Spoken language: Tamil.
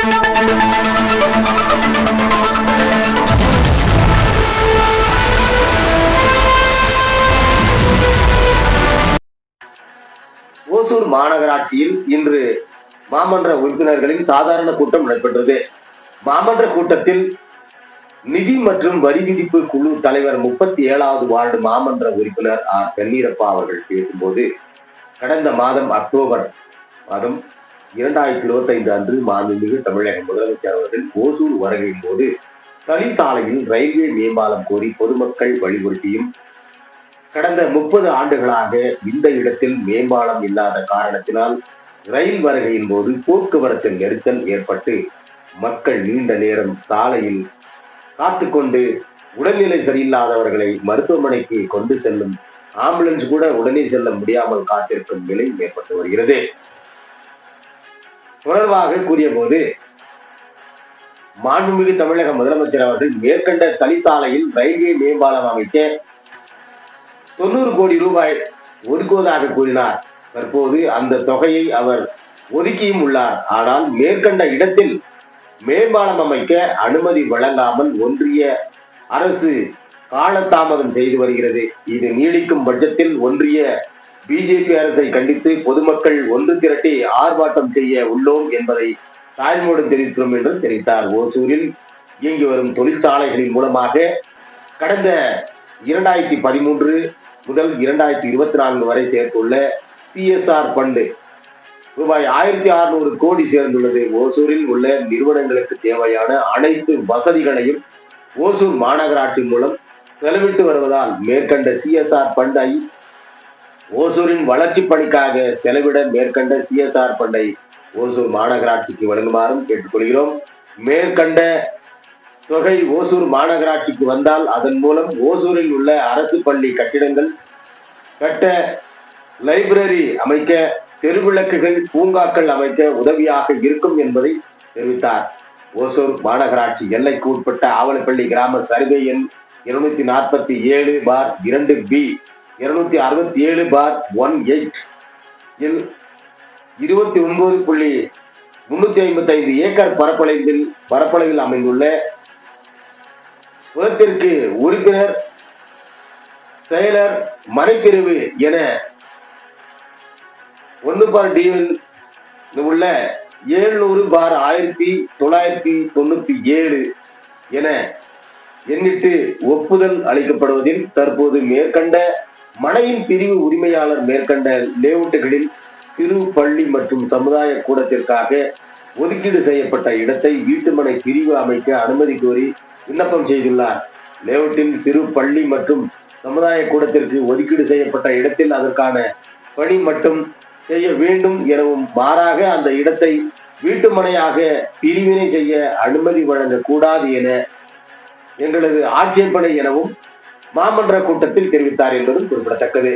ஓசூர் மாநகராட்சியில் இன்று மாமன்ற உறுப்பினர்களின் சாதாரண கூட்டம் நடைபெற்றது. மாமன்ற கூட்டத்தில் நிதி மற்றும் வரி விதிப்பு குழு தலைவர் முப்பத்தி ஏழாவது வார்டு மாமன்ற உறுப்பினர் ஆர் கண்ணீரப்பா அவர்கள் பேசும்போது கடந்த மாதம் அக்டோபர் மாதம் இரண்டாயிரத்தி இருபத்தி ஐந்து அன்று மாண்புமிகு தமிழக முதலமைச்சர் அவர்கள் ஓசூர் வருகையின் போது தளிசாலையில் ரயில்வே மேம்பாலம் கோரி பொதுமக்கள் வலியுறுத்தியும் கடந்த முப்பது ஆண்டுகளாக இந்த இடத்தில் மேம்பாலம் இல்லாத காரணத்தினால் ரயில் வருகையின் போது போக்குவரத்து நெரிசல் ஏற்பட்டு மக்கள் நீண்ட நேரம் சாலையில் காத்துக்கொண்டு உடல்நிலை சரியில்லாதவர்களை மருத்துவமனைக்கு கொண்டு செல்லும் ஆம்புலன்ஸ் கூட உடனே செல்ல முடியாமல் காத்திருக்கும் நிலை ஏற்பட்டு வருகிறது. தொடர்பாக கூறிய போது மாண்புமிகு தமிழக முதலமைச்சர் அவர்கள் மேற்கண்ட தளிசாலையில் ரயில்வே மேம்பாலம் அமைக்க தொண்ணூறு கோடி ரூபாய் ஒதுக்குவதாக கூறினார். தற்போது அந்த தொகையை அவர் ஒதுக்கியும் உள்ளார். ஆனால் மேற்கண்ட இடத்தில் மேம்பாலம் அமைக்க அனுமதி வழங்காமல் ஒன்றிய அரசு காலதாமதம் செய்து வருகிறது. இது நீடிக்கும் பட்சத்தில் ஒன்றிய பிஜேபி அரசை கண்டித்து பொதுமக்கள் ஒன்று திரட்டி ஆர்ப்பாட்டம் செய்ய உள்ளோம் என்பதை தாய்மோடு தெரிவிக்கிறோம் என்று தெரிவித்தார். ஓசூரில் இயங்கி வரும் தொழிற்சாலைகளின் மூலமாக கடந்த இரண்டாயிரத்தி பதிமூன்று முதல் இரண்டாயிரத்தி இருபத்தி நான்கு வரை சேர்த்துள்ள சிஎஸ்ஆர் பண்டு ரூபாய் ஆயிரத்தி அறுநூறு கோடி சேர்ந்துள்ளது. ஓசூரில் உள்ள நிறுவனங்களுக்கு தேவையான அனைத்து வசதிகளையும் ஓசூர் மாநகராட்சி மூலம் செலவிட்டு வருவதால் மேற்கண்ட சிஎஸ்ஆர் பண்டை ஓசூரின் வளர்ச்சி பணிக்காக செலவிட மேற்கண்ட சிஎஸ்ஆர் பண்டை ஓசூர் மாநகராட்சிக்கு வழங்குமாறும் கேட்டுக்கொள்கிறோம். மேற்கண்ட தொகை ஓசூர் மாநகராட்சிக்கு வந்தால் அதன் மூலம் ஓசூரில் உள்ள அரசு பள்ளி கட்டிடங்கள் கட்ட லைப்ரரி அமைக்க தெருவிளக்குகள் பூங்காக்கள் அமைக்க உதவியாக இருக்கும் என்பதை தெரிவித்தார். ஓசூர் மாநகராட்சி எல்லைக்கு உட்பட்ட ஆவலப்பள்ளி கிராம சர்வே எண் இருநூத்தி நாற்பத்தி ஏழு பார் இரண்டு பி. இருநூத்தி அறுபத்தி ஏழு பார் ஒன் எயிட் இல் இருபத்தி ஒன்பது புள்ளி முன்னூத்தி ஐம்பத்தி ஐந்து ஏக்கர் பரப்பளவில் பரப்பளவில் அமைந்துள்ள குளத்திற்கு உறுப்பினர் செயலர் மறைப்பிரிவு என ஒன்று பார் டிவில் உள்ள ஏழுநூறு பார் ஆயிரத்தி தொள்ளாயிரத்தி தொண்ணூத்தி ஏழு என எண்ணிட்டு ஒப்புதல் அளிக்கப்படுவதில் தற்போது மேற்கண்ட மனையின் பிரிவு உரிமையாளர் மேற்கண்ட லேவுட்டுகளில் சிறு பள்ளி மற்றும் சமுதாய கூடத்திற்காக ஒதுக்கீடு செய்யப்பட்ட இடத்தை வீட்டுமனை பிரிவு அமைக்க அனுமதி கோரி விண்ணப்பம் செய்துள்ளார். லேவுட்டில் சிறு பள்ளி மற்றும் சமுதாய கூடத்திற்கு ஒதுக்கீடு செய்யப்பட்ட இடத்தில் அதற்கான பணி மட்டும் செய்ய வேண்டும் எனவும் மாறாக அந்த இடத்தை வீட்டுமனையாக பிரிவினை செய்ய அனுமதி வழங்கக்கூடாது என எங்களது ஆட்சேபனை எனவும் மாமன்ற கூட்டத்தில் தெரிவித்தார் என்பதும் குறிப்பிடத்தக்கது.